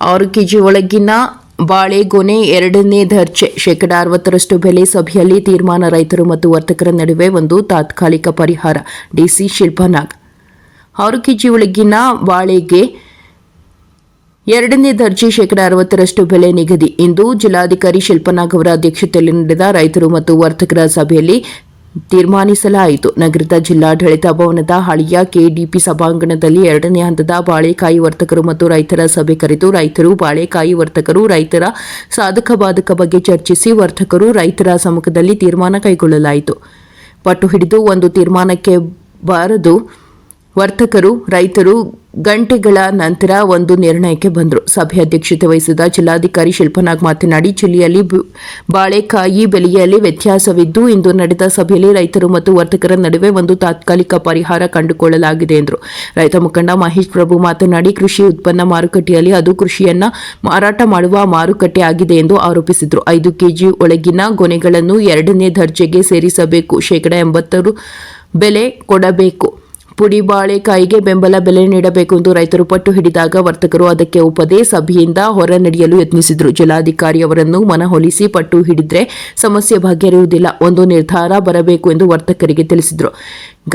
ಆರು ಕೆಜಿ ಒಳಗಿನ ಬಾಳೆಗೊನೆ ಎರಡನೇ ದರ್ಜೆ. ಶೇಕಡ ಅರವತ್ತರಷ್ಟು ಬೆಲೆ ಸಭೆಯಲ್ಲಿ ತೀರ್ಮಾನ ರೈತರು ಮತ್ತು ವರ್ತಕರ ನಡುವೆ ಒಂದು ತಾತ್ಕಾಲಿಕ ಪರಿಹಾರ. ಡಿಸಿ ಶಿಲ್ಪನಾಗ್. ಆರು ಕೆಜಿ ಒಳಗಿನ ಬಾಳೆಗೆ ಎರಡನೇ ದರ್ಜೆ ಶೇಕಡ ಅರವತ್ತರಷ್ಟು ಬೆಲೆ ನಿಗದಿ. ಇಂದು ಜಿಲ್ಲಾಧಿಕಾರಿ ಶಿಲ್ಪನಾಗ್ ಅವರ ಅಧ್ಯಕ್ಷತೆಯಲ್ಲಿ ನಡೆದ ರೈತರು ಮತ್ತು ವರ್ತಕರ ಸಭೆಯಲ್ಲಿ ತೀರ್ಮಾನಿಸಲಾಯಿತು. ನಗರದ ಜಿಲ್ಲಾಡಳಿತ ಭವನದ ಹಳಿಯ ಕೆಡಿಪಿ ಸಭಾಂಗಣದಲ್ಲಿ ಎರಡನೇ ಹಂತದ ಬಾಳೆಕಾಯಿ ವರ್ತಕರು ಮತ್ತು ರೈತರ ಸಭೆ ಕರೆದು ರೈತರು ಬಾಳೆಕಾಯಿ ವರ್ತಕರು, ರೈತರ ಸಾಧಕ ಬಾಧಕ ಬಗ್ಗೆ ಚರ್ಚಿಸಿ ವರ್ತಕರು ರೈತರ ಸಮ್ಮುಖದಲ್ಲಿ ತೀರ್ಮಾನ ಕೈಗೊಳ್ಳಲಾಯಿತು. ಪಟ್ಟು ಹಿಡಿದು ಒಂದು ತೀರ್ಮಾನಕ್ಕೆ ಬಾರದು. ವರ್ತಕರು, ರೈತರು ಗಂಟೆಗಳ ನಂತರ ಒಂದು ನಿರ್ಣಯಕ್ಕೆ ಬಂದರು. ಸಭೆ ಅಧ್ಯಕ್ಷತೆ ವಹಿಸಿದ ಜಿಲ್ಲಾಧಿಕಾರಿ ಶಿಲ್ಪನಾಗ್ ಮಾತನಾಡಿ, ಜಿಲ್ಲೆಯಲ್ಲಿ ಬಾಳೆಕಾಯಿ ಬೆಲೆಯಲ್ಲಿ ವ್ಯತ್ಯಾಸವಿದ್ದು, ಇಂದು ನಡೆದ ಸಭೆಯಲ್ಲಿ ರೈತರು ಮತ್ತು ವರ್ತಕರ ನಡುವೆ ಒಂದು ತಾತ್ಕಾಲಿಕ ಪರಿಹಾರ ಕಂಡುಕೊಳ್ಳಲಾಗಿದೆ ಎಂದರು. ರೈತ ಮುಖಂಡ ಮಹೇಶ್ ಪ್ರಭು ಮಾತನಾಡಿ, ಕೃಷಿ ಉತ್ಪನ್ನ ಮಾರುಕಟ್ಟೆಯಲ್ಲಿ ಅದು ಕೃಷಿಯನ್ನ ಮಾರಾಟ ಮಾಡುವ ಮಾರುಕಟ್ಟೆ ಆಗಿದೆ ಎಂದು ಆರೋಪಿಸಿದರು. ಐದು ಕೆಜಿ ಒಳಗಿನ ಗೊನೆಗಳನ್ನು ಎರಡನೇ ದರ್ಜೆಗೆ ಸೇರಿಸಬೇಕು. ಶೇಕಡ ಎಂಬತ್ತರು ಬೆಲೆ ಕೊಡಬೇಕು. ಪುಡಿ ಬಾಳೆಕಾಯಿಗೆ ಬೆಂಬಲ ಬೆಲೆ ನೀಡಬೇಕು ಎಂದು ರೈತರು ಪಟ್ಟು ಹಿಡಿದಾಗ ವರ್ತಕರು ಅದಕ್ಕೆ ಒಪ್ಪದೆ ಸಭೆಯಿಂದ ಹೊರ ನಡೆಯಲು ಯತ್ನಿಸಿದರು. ಜಿಲ್ಲಾಧಿಕಾರಿ ಅವರನ್ನು ಮನವೊಲಿಸಿ ಪಟ್ಟು ಹಿಡಿದ್ರೆ ಸಮಸ್ಯೆ ಬಗೆಹರಿಯುವುದಿಲ್ಲ, ಒಂದು ನಿರ್ಧಾರ ಬರಬೇಕು ಎಂದು ವರ್ತಕರಿಗೆ ತಿಳಿಸಿದರು.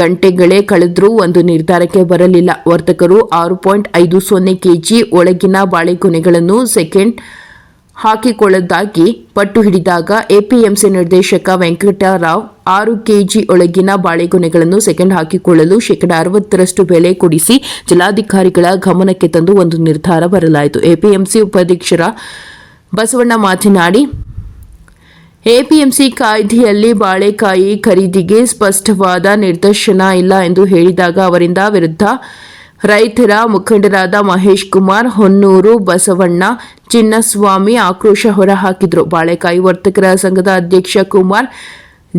ಗಂಟೆಗಳೇ ಕಳೆದರೂ ಒಂದು ನಿರ್ಧಾರಕ್ಕೆ ಬರಲಿಲ್ಲ. ವರ್ತಕರು ಆರು ಪಾಯಿಂಟ್ ಐದು ಸೊನ್ನೆ ಕೆಜಿ ಒಳಗಿನ ಬಾಳೆಗೊನೆಗಳನ್ನು ಸೆಕೆಂಡ್ ಹಾಕಿಕೊಳ್ಳದಾಗಿ ಪಟ್ಟು ಹಿಡಿದಾಗ ಎಪಿಎಂಸಿ ನಿರ್ದೇಶಕ ವೆಂಕಟರಾವ್ ಆರು ಕೆಜಿ ಒಳಗಿನ ಬಾಳೆಗೊನೆಗಳನ್ನು ಸೆಕೆಂಡ್ ಹಾಕಿಕೊಳ್ಳಲು ಶೇಕಡ ಅರವತ್ತರಷ್ಟು ಬೆಲೆ ಕೊಡಿಸಿ ಜಿಲ್ಲಾಧಿಕಾರಿಗಳ ಗಮನಕ್ಕೆ ತಂದು ಒಂದು ನಿರ್ಧಾರ ಬರಲಾಯಿತು. ಎಪಿಎಂಸಿ ಉಪಾಧ್ಯಕ್ಷರ ಬಸವಣ್ಣ ಮಾತನಾಡಿ, ಎಪಿಎಂಸಿ ಕಾಯ್ದೆಯಲ್ಲಿ ಬಾಳೆಕಾಯಿ ಖರೀದಿಗೆ ಸ್ಪಷ್ಟವಾದ ನಿರ್ದೇಶನ ಇಲ್ಲ ಎಂದು ಹೇಳಿದಾಗ ಅವರಿಂದ ವಿರುದ್ಧ ರೈತರ ಮುಖಂಡರಾದ ಮಹೇಶ್ ಕುಮಾರ್, ಹೊನ್ನೂರು ಬಸವಣ್ಣ, ಚಿನ್ನಸ್ವಾಮಿ ಆಕ್ರೋಶ ಹೊರಹಾಕಿದರು. ಬಾಳೆಕಾಯಿ ವರ್ತಕರ ಸಂಘದ ಅಧ್ಯಕ್ಷ ಕುಮಾರ್,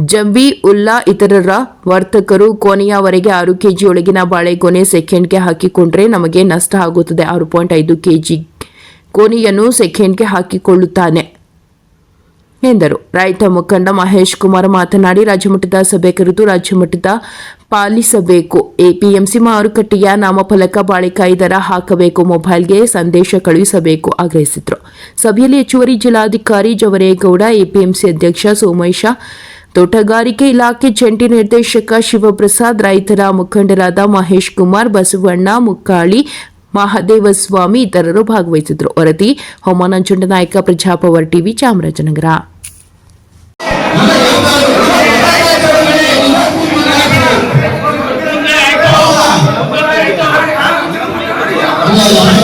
ಜಂಬಿ ಉಲ್ಲಾ ಇತರರ ವರ್ತಕರು ಕೊನೆಯವರೆಗೆ ಆರು ಕೆಜಿ ಒಳಗಿನ ಬಾಳೆಗೊನೆ ಸೆಕೆಂಡ್ಗೆ ಹಾಕಿಕೊಂಡ್ರೆ ನಮಗೆ ನಷ್ಟ ಆಗುತ್ತದೆ. ಆರು ಪಾಯಿಂಟ್ ಐದು ಕೆಜಿ ಕೋನಿಯನ್ನು ಸೆಕೆಂಡ್ಗೆ ಹಾಕಿಕೊಳ್ಳುತ್ತಾನೆ. ಎಂದರು. ರೈತ ಮುಖಂಡ ಮಹೇಶ್ ಕುಮಾರ್ ಮಾತನಾಡಿ, ರಾಜ್ಯಮಟ್ಟದ ಸಭೆ ಕರೆದು ರಾಜ್ಯಮಟ್ಟದ ಪಾಲಿಸಬೇಕು. ಎಪಿಎಂಸಿ ಮಾರುಕಟ್ಟೆಯ ನಾಮಫಲಕ ಬಾಳಿಕಾಯಿ ದರ ಹಾಕಬೇಕು, ಮೊಬೈಲ್ಗೆ ಸಂದೇಶ ಕಳುಹಿಸಬೇಕು ಆಗ್ರಹಿಸಿದರು. ಸಭೆಯಲ್ಲಿ ಹೆಚ್ಚುವರಿ ಜಿಲ್ಲಾಧಿಕಾರಿ ಜವರೇಗೌಡ, ಎಪಿಎಂಸಿ ಅಧ್ಯಕ್ಷ ಸೋಮೇಶ, ತೋಟಗಾರಿಕೆ ಇಲಾಖೆ ಜಂಟಿ ನಿರ್ದೇಶಕ ಶಿವಪ್ರಸಾದ್, ರೈತರ ಮುಖಂಡರಾದ ಮಹೇಶ್ ಕುಮಾರ್, ಬಸವಣ್ಣ ಮುಕ್ಕಾಳಿ, ಮಹದೇವಸ್ವಾಮಿ ಇತರರು ಭಾಗವಹಿಸಿದರು ವರದಿ, ಹೊಮಾನಂಜುಂಡ ನಾಯಕ, ಪ್ರಜಾಪವರ್ ಟಿವಿ ಚಾಮರಾಜನಗರ.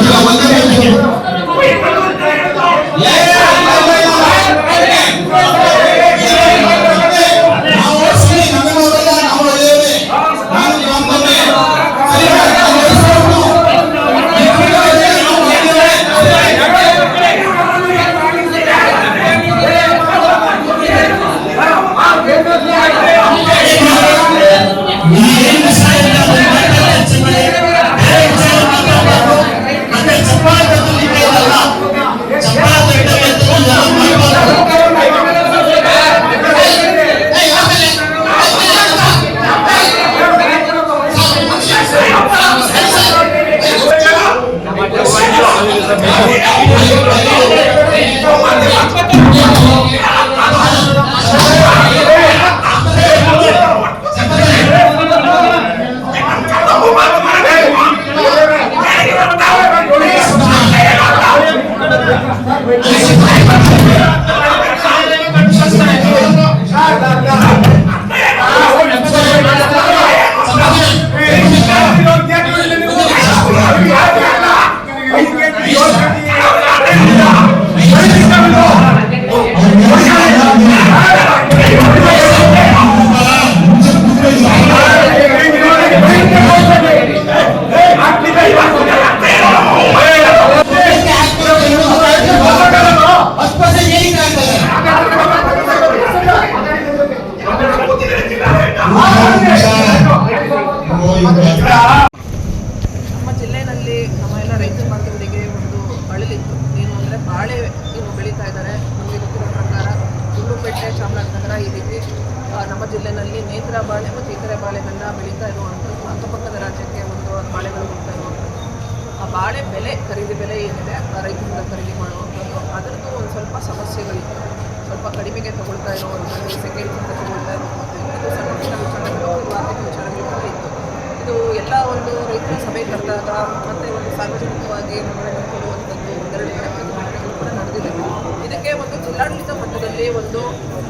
Go ನಮ್ಮ ಎಲ್ಲ ರೈತ ಬಾಂಧವರಿಗೆ ಒಂದು ಅಳಲಿತ್ತು ಏನು ಅಂದರೆ ಬಾಳೆ ಏನು ಬೆಳೀತಾ ಇದ್ದಾರೆ. ನಮಗೆ ಗೊತ್ತಿರೋ ಪ್ರಕಾರ ಗುಂಡುಪೇಟೆ ಚಾಮರಾಜನಗರ ಈ ರೀತಿ ನಮ್ಮ ಜಿಲ್ಲೆಯಲ್ಲಿ ನೇತ್ರ ಬಾಳೆ ಮತ್ತು ಇತರೆ ಬಾಳೆಗಳನ್ನ ಬೆಳೀತಾ ಇರುವಂಥದ್ದು ಅಕ್ಕಪಕ್ಕದ ರಾಜ್ಯಕ್ಕೆ ಒಂದು ಬಾಳೆಗಳು ಹೋಗ್ತಾ ಇರುವಂಥದ್ದು ಆ ಬಾಳೆ ಬೆಲೆ, ಖರೀದಿ ಬೆಲೆ ಏನಿದೆ, ಆ ರೈತರಿಂದ ಖರೀದಿ ಮಾಡುವಂಥದ್ದು ಅದರದ್ದು ಒಂದು ಸ್ವಲ್ಪ ಸಮಸ್ಯೆಗಳಿತ್ತು. ಸ್ವಲ್ಪ ಕಡಿಮೆಗೆ ತಗೊಳ್ತಾ ಇರುವಂಥದ್ದು ಸೆಕೆಂಡ್ ತಗೊಳ್ತಾ ಇರುವಂಥದ್ದು. ಸಭೆ ಕರೆದಾಗ ಮತ್ತು ಒಂದು ಸಾರ್ವಜನಿಕವಾಗಿ ನಮ್ಮನ್ನು ಕೊಡುವಂಥದ್ದು ಒಂದೆರಡು ಕಾರ್ಯಕ್ರಮಗಳು ಕೂಡ ನಡೆದಿದೆ. ಇದಕ್ಕೆ ಒಂದು ಜಿಲ್ಲಾಡಳಿತ ಮಟ್ಟದಲ್ಲಿ ಒಂದು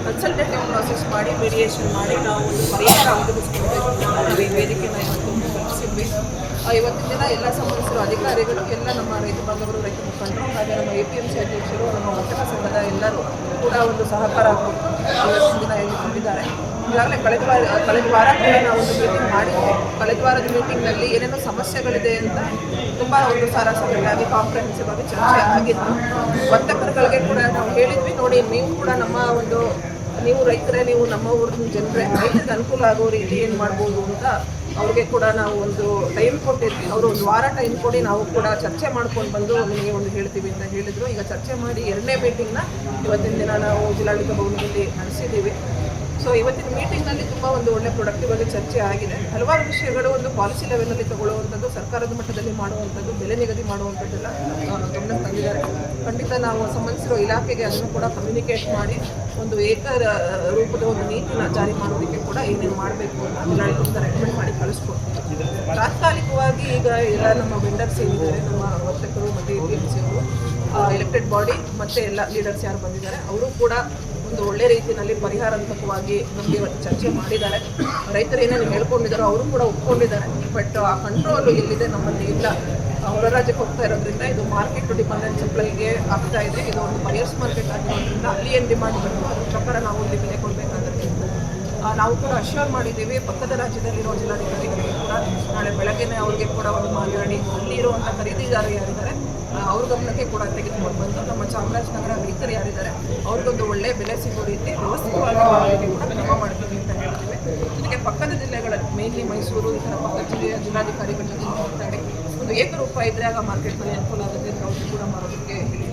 ಕನ್ಸಲ್ಟೇಟಿವ್ ಪ್ರಾಸೆಸ್ ಮಾಡಿ ಮೀಡಿಯೇಷನ್ ಮಾಡಿ ನಾವು ಒಂದು ಪರಿಹಾರ ಒದಗಿಸ್ಕೊಳ್ಬೇಕು ನಾವು ಈ ವೇದಿಕೆನ ಇವತ್ತು ಕಲ್ಪಿಸಿದ್ವಿ. ಇವತ್ತಿನ ದಿನ ಎಲ್ಲ ಸಂಬಂಧಿಸಿರುವ ಅಧಿಕಾರಿಗಳು, ಎಲ್ಲ ನಮ್ಮ ರೈತ ಬಾಂಧವರು, ರೈತ ಮುಖಂಡರು, ಹಾಗೆ ನಮ್ಮ ಎ ಪಿ ಎಂ ಸಿ ಅಧ್ಯಕ್ಷರು, ನಮ್ಮ ವರ್ತಕ ಸಂಘದ ಎಲ್ಲರೂ ಕೂಡ ಒಂದು ಸಹಕಾರ ಹೇಳಿಕೊಂಡಿದ್ದಾರೆ ಇವತ್ತಿನ ದಿನ ಬಂದಿದ್ದಾರೆ ಈಗಾಗಲೇ ಕಳೆದ ವಾರ ಕಳೆದ ವಾರ ಕೂಡ ನಾವು ಒಂದು ಮೀಟಿಂಗ್ ಮಾಡಿದ್ವಿ ಕಳೆದ ವಾರದ ಮೀಟಿಂಗ್ನಲ್ಲಿ ಏನೇನೋ ಸಮಸ್ಯೆಗಳಿದೆ ಅಂತ ತುಂಬ ಒಂದು ಸಾರಾಸಗಟಾಗಿ ಕಾಂಪ್ರಹೆನ್ಸಿವ್ ಆಗಿ ಚರ್ಚೆ ಆಗಿತ್ತು. ವರ್ತಕರುಗಳಿಗೆ ಕೂಡ ನಾವು ಹೇಳಿದ್ವಿ. ನೋಡಿ, ನೀವು ಕೂಡ ನಮ್ಮ ಒಂದು, ನೀವು ರೈತರೇ, ನೀವು ನಮ್ಮ ಊರಿನ ಜನರೇ, ರೈತರಿಗೆ ಅನುಕೂಲ ಆಗೋ ರೀತಿ ಏನು ಮಾಡ್ಬೋದು ಅಂತ ಅವ್ರಿಗೆ ಕೂಡ ನಾವು ಒಂದು ಟೈಮ್ ಕೊಟ್ಟಿದ್ವಿ. ಅವರು ಒಂದು ವಾರ ಟೈಮ್ ಕೊಡಿ, ನಾವು ಕೂಡ ಚರ್ಚೆ ಮಾಡ್ಕೊಂಡು ಬಂದು ನಿಮಗೆ ಒಂದು ಹೇಳ್ತೀವಿ ಅಂತ ಹೇಳಿದರು. ಈಗ ಚರ್ಚೆ ಮಾಡಿ ಎರಡನೇ ಮೀಟಿಂಗ್ನ ಇವತ್ತಿನ ದಿನ ನಾವು ಜಿಲ್ಲಾಡಳಿತ ಭವನದಲ್ಲಿ ನಡೆಸಿದ್ದೀವಿ. ಸೊ ಇವತ್ತಿನ ಮೀಟಿಂಗ್ನಲ್ಲಿ ತುಂಬ ಒಂದು ಒಳ್ಳೆ ಪ್ರೊಡಕ್ಟಿವ್ ಆಗಿ ಚರ್ಚೆ ಆಗಿದೆ. ಹಲವಾರು ವಿಷಯಗಳು ಒಂದು ಪಾಲಿಸಿ ಲೆವೆಲಲ್ಲಿ ತಗೊಳ್ಳುವಂಥದ್ದು, ಸರ್ಕಾರದ ಮಟ್ಟದಲ್ಲಿ ಮಾಡುವಂಥದ್ದು, ಬೆಲೆ ನಿಗದಿ ಮಾಡುವಂಥದ್ದೆಲ್ಲ ಗಮನ ತಂದಿದ್ದಾರೆ. ಖಂಡಿತ ನಾವು ಸಂಬಂಧಿಸಿರೋ ಇಲಾಖೆಗೆ ಅದನ್ನು ಕೂಡ ಕಮ್ಯುನಿಕೇಟ್ ಮಾಡಿ ಒಂದು ಏಕ ರೂಪದ ಒಂದು ನೀತಿನ ಜಾರಿ ಮಾಡೋದಕ್ಕೆ ಕೂಡ ಏನೇನು ಮಾಡಬೇಕು ಅಂತ ರೆಕಮೆಂಡ್ ಮಾಡಿ ಕಳಿಸ್ಕೊಡ್ತೀವಿ. ತಾತ್ಕಾಲಿಕವಾಗಿ ಈಗ ಎಲ್ಲ ನಮ್ಮ ವೆಂಡರ್ಸ್ ಏನಿದ್ದಾರೆ, ನಮ್ಮ ವರ್ತಕರು ಮತ್ತು ಎ ಎಲೆಕ್ಟೆಡ್ ಬಾಡಿ ಮತ್ತು ಎಲ್ಲ ಲೀಡರ್ಸ್ ಯಾರು ಬಂದಿದ್ದಾರೆ, ಅವರು ಕೂಡ ಒಂದು ಒಳ್ಳೆ ರೀತಿಯಲ್ಲಿ ಪರಿಹಾರಾತ್ಮಕವಾಗಿ ನಮಗೆ ಇವತ್ತು ಚರ್ಚೆ ಮಾಡಿದ್ದಾರೆ. ರೈತರು ಏನೇನು ಹೇಳ್ಕೊಂಡಿದ್ದಾರೋ ಅವರು ಕೂಡ ಒಪ್ಕೊಂಡಿದ್ದಾರೆ. ಬಟ್ ಆ ಕಂಟ್ರೋಲ್ ಎಲ್ಲಿದೆ ನಮ್ಮಲ್ಲಿ ಇಲ್ಲ. ಹೊರ ರಾಜ್ಯಕ್ಕೆ ಹೋಗ್ತಾ ಇರೋದ್ರಿಂದ ಇದು ಮಾರ್ಕೆಟ್ ಡಿಪೆಂಡೆಂಟ್ ಸಪ್ಲೈಗೆ ಆಗ್ತಾ ಇದೆ. ಇದು ಒಂದು ಬಯರ್ಸ್ ಮಾರ್ಕೆಟ್ ಆಗಿರೋದ್ರಿಂದ ಅಲ್ಲಿ ಏನು ಡಿಮಾಂಡ್ ಬರುತ್ತೋ ಅದ್ರ ಪ್ರಕಾರ ನಾವು ಇಲ್ಲಿ ಬೆಲೆ ಕೊಡಬೇಕಾದ್ರೆ ನಾವು ಕೂಡ ಅಶ್ಯೂರ್ ಮಾಡಿದ್ದೀವಿ, ಪಕ್ಕದ ರಾಜ್ಯದಲ್ಲಿರೋ ಜಿಲ್ಲಾಧಿಕಾರಿಗಳಿಗೆ ಕೂಡ. ನಾಳೆ ಬೆಳಗ್ಗೆನೇ ಅವ್ರಿಗೆ ಕೂಡ ಒಂದು ಮಾತಾಡಿ ಅಲ್ಲಿ ಇರುವಂಥ ಖರೀದಿದಾರ ಯಾರಿದ್ದಾರೆ ಅವ್ರ ಗಮನಕ್ಕೆ ಕೂಡ ತೆಗೆದುಕೊಂಡು ಬಂದು ನಮ್ಮ ಚಾಮರಾಜನಗರ ರೈತರು ಯಾರಿದ್ದಾರೆ, ಅವ್ರಿಗೊಂದು ಒಳ್ಳೆ ಬೆಲೆ ಸಿಗೋ ರೀತಿ ವ್ಯವಸ್ಥಿತವಾಗಿ ಕೂಡ ಕ್ರಮ ಮಾಡ್ತೀವಿ ಅಂತ ಹೇಳ್ತೀವಿ. ಜೊತೆಗೆ ಪಕ್ಕದ ಜಿಲ್ಲೆಗಳಲ್ಲಿ ಮೇನ್ಲಿ ಮೈಸೂರು, ಈ ಥರ ಪಕ್ಕದ ಜಿಲ್ಲೆಯ ಜಿಲ್ಲಾಧಿಕಾರಿಗಳ ಜೊತೆ ಮಾತಾಡಿ ಒಂದು ಏಕರೂಪ ಇದ್ರೆ ಆಗ ಮಾರ್ಕೆಟ್ನಲ್ಲಿ ಅನುಕೂಲ ಆಗುತ್ತೆ ಅಂತ ಅವರು ಕೂಡ ಮಾಡೋದಕ್ಕೆ ಹೇಳಿದ್ದೀವಿ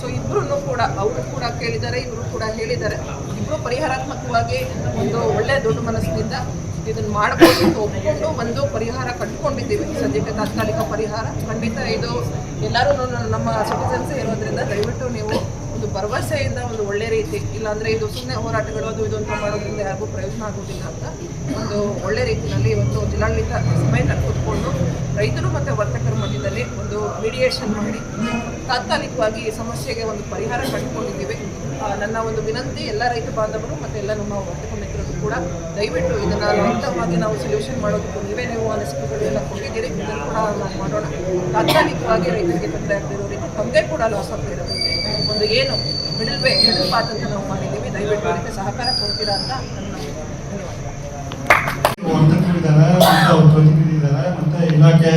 ಸೊ ಇಬ್ಬರೂ ಕೂಡ, ಅವರು ಕೂಡ ಕೇಳಿದ್ದಾರೆ, ಇವರು ಕೂಡ ಹೇಳಿದ್ದಾರೆ. ಇಬ್ಬರು ಪರಿಹಾರಾತ್ಮಕವಾಗಿ ಒಂದು ಒಳ್ಳೆ ದೊಡ್ಡ ಮನಸ್ಸಿನಿಂದ ಇದನ್ನು ಮಾಡಬಹುದು ಒಪ್ಪಿಕೊಂಡು ಒಂದು ಪರಿಹಾರ ಕಂಡುಕೊಂಡಿದ್ದೀವಿ ಸದ್ಯಕ್ಕೆ ತಾತ್ಕಾಲಿಕ ಪರಿಹಾರ. ಖಂಡಿತ ಇದು ಎಲ್ಲರೂ ನಮ್ಮ ಸಿಟಿಸನ್ಸ್ ಇರೋದ್ರಿಂದ ದಯವಿಟ್ಟು ನೀವು ಒಂದು ಭರವಸೆಯಿಂದ ಒಂದು ಒಳ್ಳೆ ರೀತಿ, ಇಲ್ಲಾಂದರೆ ಇದು ಸುಮ್ಮನೆ ಹೋರಾಟಗಳು, ಅದು ಇದು ಅಂತ ಮಾಡೋದ್ರಿಂದ ಯಾರಿಗೂ ಪ್ರಯೋಜನ ಆಗೋದಿಲ್ಲ ಅಂತ ಒಂದು ಒಳ್ಳೆ ರೀತಿಯಲ್ಲಿ ಇವತ್ತು ಜಿಲ್ಲಾಡಳಿತ ಸಮಯದಲ್ಲಿ ಕೂತ್ಕೊಂಡು ರೈತರು ಮತ್ತು ವರ್ತಕರ ಮಧ್ಯದಲ್ಲಿ ಒಂದು ಮೀಡಿಯೇಷನ್ ಮಾಡಿ ತಾತ್ಕಾಲಿಕವಾಗಿ ಈ ಸಮಸ್ಯೆಗೆ ಒಂದು ಪರಿಹಾರ ಕಂಡುಕೊಂಡಿದ್ದೀವಿ ನನ್ನ ಒಂದು ವಿನಂತಿ ಎಲ್ಲ ರೈತ ಬಾಂಧವರು ಮತ್ತು ಎಲ್ಲ ನಮ್ಮ ವರ್ತಕ ಮಿತ್ರರು ಕೂಡ ದಯವಿಟ್ಟು ಇದನ್ನು ಲಾಂಗ್ ನಾವು ಸೊಲ್ಯೂಷನ್ ಮಾಡೋದಕ್ಕೆ ನೀವೇ ನೀವು ಅನಿಸಿಕೆಗಳೆಲ್ಲ ಕೊಟ್ಟಿದ್ದೀರಿ. ಇದನ್ನು ಕೂಡ ನಾವು ಮಾಡೋಣ. ತಾತ್ಕಾಲಿಕವಾಗಿ ರೈತರಿಗೆ ತೊಂದರೆ ಆಗ್ತಿರೋ ರೀತಿ ಕೂಡ ಲಾಸ್ ಆಗ್ತಿರೋ ಒಂದು ಏನು ಮಿಡಲ್ ವೇ ಮಿಡಲ್ ಪಾತ್ ಅಂತ ನಾವು ಮಾಡಿದ್ದೀವಿ. ದಯವಿಟ್ಟು ಅದಕ್ಕೆ ಸಹಕಾರ ಕೊಡ್ತೀರಾ ಅಂತ ನನ್ನ ಇಲಾಖೆ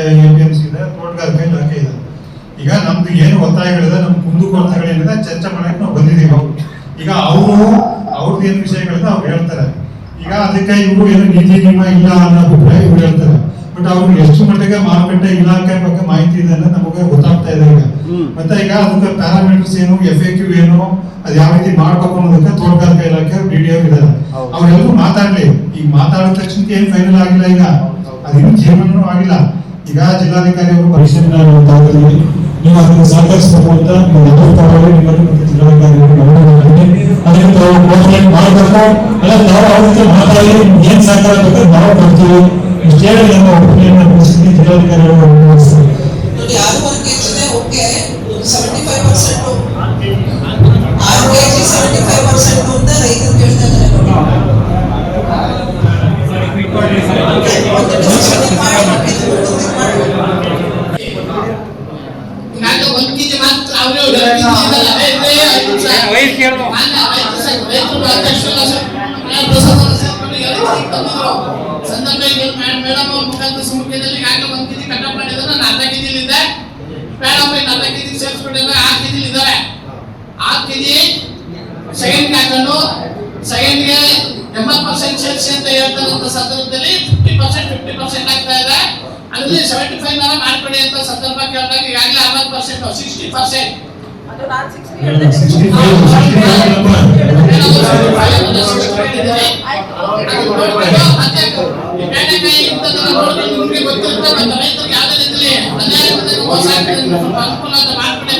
ಈಗ ನಮ್ದು ಏನು ಒತ್ತಾಯಗಳಿದೆ ನಮ್ಮ ಕುಂದುಕೊರತೆಗಳೇನಿದೆ ಚರ್ಚೆ ಮಾಡಕ್ಕೆ ನಾವು ಬಂದಿದ್ದೀವಿ. ಈಗ ಅವರು, ಅವ್ರದ್ದು ಏನು ವಿಷಯಗಳಿದೆ, ಅವ್ರು ಹೇಳ್ತಾರೆ. ಈಗ ಅದಕ್ಕೆ ಇವರು ಏನು ನಿಧಿ ನಿಯಮ ಇಲ್ಲ ಅನ್ನೋ ಅಭಿಪ್ರಾಯ ಇವ್ರು ಹೇಳ್ತಾರೆ. ಬಟ್ ಅವ್ರು ಎಷ್ಟು ಮಟ್ಟಿಗೆ ಮಾರುಕಟ್ಟೆ ಇಲಾಖೆ ಬಗ್ಗೆ ಮಾಹಿತಿ ಇದೆ ಅಂದ್ರೆ ನಮಗೆ ಗೊತ್ತಾಗ್ತಾ ಇದೆ ಈಗ. ಮತ್ತೆ ಈಗ ಅದಕ್ಕೆ ಪ್ಯಾರಾಮೀಟರ್ಸ್ ಏನು ಎಫ್ ಎ ಕ್ಯೂ ಏನು ಅದು ಯಾವ ರೀತಿ ಮಾಡ್ಬೇಕು ಅನ್ನೋದಕ್ಕೆ ತೋಟಗಾರಿಕೆ ಇಲಾಖೆ ಡಿ ಡಿ ಇದ್ದಾರೆ. ಅವ್ರೆಲ್ಲರೂ ಮಾತಾಡ್ಲಿ. ಈಗ ಮಾತಾಡಿದ ತಕ್ಷಣಕ್ಕೆ ಏನ್ ಫೈನಲ್ ಆಗಿಲ್ಲ ಈಗ. ಅದೇನು ಜೀವನೂ ಆಗಿಲ್ಲ. ಈಗ ಜಿಲ್ಲಾಧಿಕಾರಿ ಅವರು ಪರಿಶೀಲನೆ ನೀವು ಅದನ್ನು ಸಹಕರಿಸಬೇಕು ಅಂತ ನಿಮ್ಮನ್ನು ಮತ್ತು ಕೋಆಪರೇಟ್ ಮಾಡಬೇಕು ಅಲ್ಲ ತಾವು ಅವ್ರ ಜೊತೆ ಮಾತಾಡಿ ಏನ್ ಸಹಕಾರ ಬೇಕಾದ್ರೆ ನಾವು ಕೊಡ್ತೀವಿ ಇಷ್ಟು ಹೇಳಿ ನಮ್ಮ ಒಪ್ಪಿಗೆಯನ್ನು ತಿಳಿಸಿ ಜಿಲ್ಲಾಧಿಕಾರಿಗಳು ಗಮನಿಸ್ತಾರೆ. ನೋಡಿ ಆರೂವರೆ K ಜಿನೇ okay seventy five percent KG ಇದೆ ಮೇಡಮ್ ಇನ್ನು ಅರ್ಧ ಕೆಜಿ ಸೇರಿಸ್ಬಿಟ್ಟಿದ್ರೆ ಆರು ಕೆಜಿ ಇದ್ದಾರೆ ಆರು ಕೆಜಿ ಸೆಕೆಂಡ್ ಹಾಕೊಂಡು ಸೆಕೆಂಡ್ಗೆ ಎಂಬತ್ತು ಪರ್ಸೆಂಟ್ ಸೇರಿಸಿ ಅಂತ ಹೇಳ್ತಾರಂತ ಸಂದರ್ಭದಲ್ಲಿ ಫಿಫ್ಟಿ ಪರ್ಸೆಂಟ್ ಫಿಫ್ಟಿ ಪರ್ಸೆಂಟ್ ಆಗ್ತಾ ಇದೆ ಅದ್ರಲ್ಲಿ ಸೆವೆಂಟಿ ಫೈವ್ ನಾರ ಮಾಡ್ಕೊಡಿ ಅಂತ ಸಂದರ್ಭ ಕೇಳಿದಾಗ ಈಗಾಗಲೇ ಅರವತ್ತು ಪರ್ಸೆಂಟ್ ಸಿಕ್ಸ್ಟಿ ಪರ್ಸೆಂಟ್ ಅದು ನಾನು ಸಿಕ್ಸ್ಟಿ ಇಲ್ಲ, 65, 65 ಅಲ್ಲಪ್ಪ. ರೈತರಿಗೆ ಯಾವುದೇ అనుకూలత మార్పులే